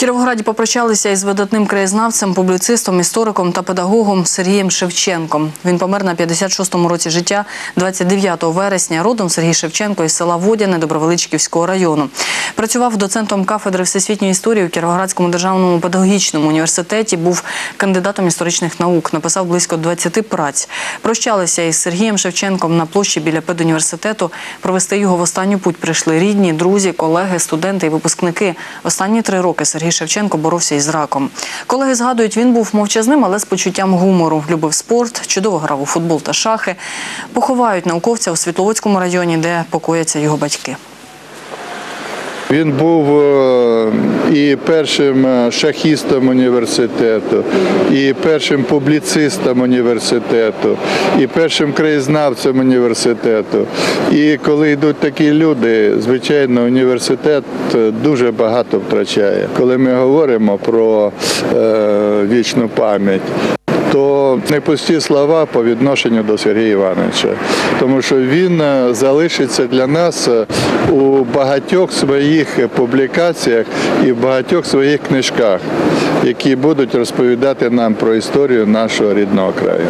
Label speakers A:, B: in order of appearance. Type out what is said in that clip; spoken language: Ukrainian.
A: Кіровограді попрощалися із видатним краєзнавцем, публіцистом, істориком та педагогом Сергієм Шевченком. Він помер на 56-му році життя 29 вересня. Родом Сергій Шевченко із села Водяне Добровеличківського району. Працював доцентом кафедри всесвітньої історії у Кіровоградському державному педагогічному університеті. Був кандидатом історичних наук. Написав близько 20 праць. Прощалися із Сергієм Шевченком на площі біля педуніверситету. Провести його в останню путь прийшли рідні, друзі, колеги, студенти і випускники. Останні три роки Сергій Шевченко боровся із раком. Колеги згадують, він був мовчазним, але з почуттям гумору. Любив спорт, чудово грав у футбол та шахи. Поховають науковця у Світловодському районі, де покояться його батьки.
B: Він був е, і першим е, шахістом університету, і першим публіцистом університету, і першим краєзнавцем університету. І коли йдуть такі люди, звичайно, університет е, дуже багато втрачає. Коли ми говоримо про е, вічну пам'ять. То не пусті слова по відношенню до Сергія Івановича, тому що він е, залишиться для нас е, у багатьох своїх публікаціях і в багатьох своїх книжках, які будуть розповідати нам про історію нашого рідного краю.